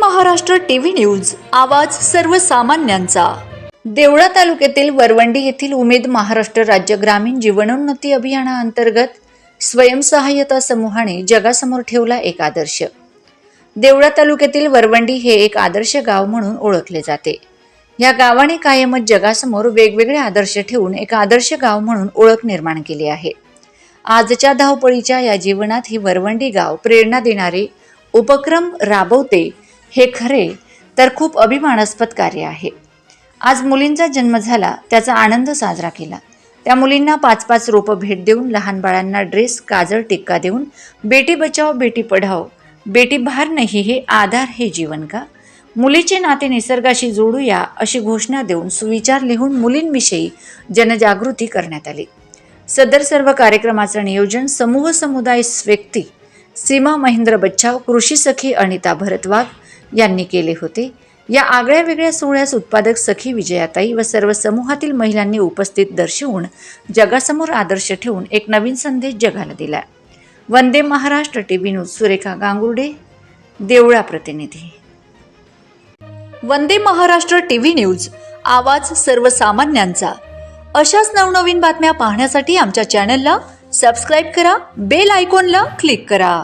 Maharashtra TV news आवाज सर्वसामान्यांचा. देवळा तालुक्यातील वरवंडी येथील उमेद महाराष्ट्र राज्य ग्रामीण जीवनोन्नती अभियानाअंतर्गत स्वयंसहाय्यता समूहाने जगासमोर ठेवला एक आदर्श. देवळा तालुक्यातील वरवंडी हे एक आदर्श गाव म्हणून ओळखले जाते. या गावाने कायमच जगासमोर वेगवेगळे आदर्श ठेवून एक आदर्श गाव म्हणून ओळख निर्माण केली आहे. आजच्या धावपळीच्या या जीवनात ही वरवंडी गाव प्रेरणा देणारे उपक्रम राबवते हे खरे तर खूप अभिमानास्पद कार्य आहे. आज मुलींचा जन्म झाला त्याचा आनंद साजरा केला. त्या मुलींना पाच पाच रोपं भेट देऊन लहान बाळांना ड्रेस काजळ टिक्का देऊन बेटी बचाओ बेटी पढाओ बेटी बाहर नाही हे आधार हे जीवन का? मुलीचे नाते निसर्गाशी जोडूया अशी घोषणा देऊन सुविचार लिहून मुलींविषयी जनजागृती करण्यात आली. सदर सर्व कार्यक्रमाचं नियोजन समूह समुदाय व्यक्ती सीमा महेंद्र बच्चाव कृषी सखी अनिता भरतवाघ यांनी केले होते. या आगळ्या वेगळ्या सोहळ्यास उत्पादक सखी विजयाताई व सर्व समूहातील महिलांनी उपस्थित दर्शवून जगासमोर आदर्श ठेवून एक नवीन संदेश जगाला दिला. Vande Maharashtra T V news Surekha Gangurde Deola प्रतिनिधी. Vande Maharashtra T V news आवाज सर्वसामान्यांचा. अशाच नवनवीन बातम्या पाहण्यासाठी आमच्या चॅनलला सबस्क्राईब करा बेल आयकॉनला क्लिक करा.